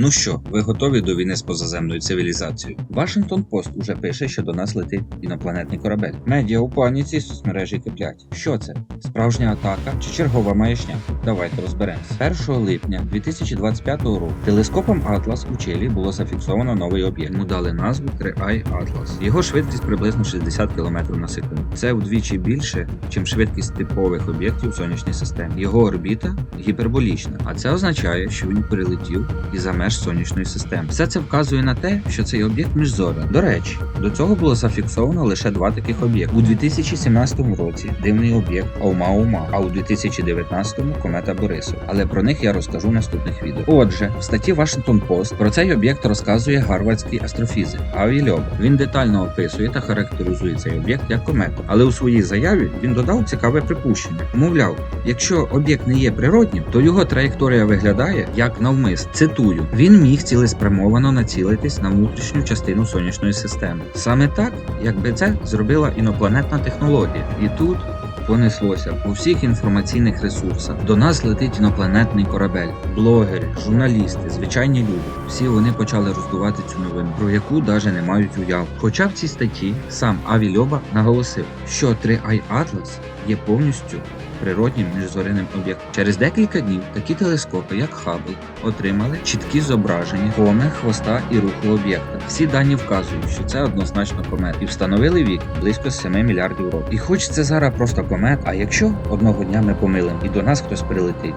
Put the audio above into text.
Ну що, ви готові до війни з позаземною цивілізацією? Вашингтон Пост уже пише, що до нас летить інопланетний корабель. Медіа у паніці, соцмережі киплять. Що це? Справжня атака чи чергова маячня? Давайте розберемось. 1 липня 2025 року телескопом Атлас у Чилі було зафіксовано новий об'єкт. Йому дали назву 3i Atlas. Його швидкість приблизно 60 км на секунду. Це вдвічі більше, ніж швидкість типових об'єктів у сонячній системі. Його орбіта гіперболічна, а це означає, що він перелетів і за меж сонячної системи. Все це вказує на те, що цей об'єкт міжзоряний. До речі, до цього було зафіксовано лише два таких об'єкти. У 2017 році дивний об'єкт Оумаума, а у 2019 комета Борисов. Але про них я розкажу в наступних відео. Отже, в статті Washington Post про цей об'єкт розказує гарвардський астрофізик Аві Льоба. Він детально описує та характеризує цей об'єкт як комету. Але у своїй заяві він додав цікаве припущення. Мовляв, якщо об'єкт не є природнім, то його траєкторія виглядає як навмис. Цитую: він міг цілеспрямовано націлитись на внутрішню частину сонячної системи. Саме так, якби це зробила інопланетна технологія. І тут. Понеслося по всіх інформаційних ресурсах. До нас летить інопланетний корабель, блогери, журналісти, звичайні люди. Всі вони почали роздувати цю новину, про яку навіть не мають уяв. Хоча в цій статті сам Аві Льоба наголосив, що 3i Atlas є повністю природнім міжзоряним об'єктом. Через декілька днів такі телескопи, як Хаббл, отримали чіткі зображення коми, хвоста і руху об'єкта. Всі дані вказують, що це однозначно комет, і встановили вік близько 7 мільярдів років. І хоч це зараз просто комет, а якщо одного дня ми помилимо і до нас хтось прилетить,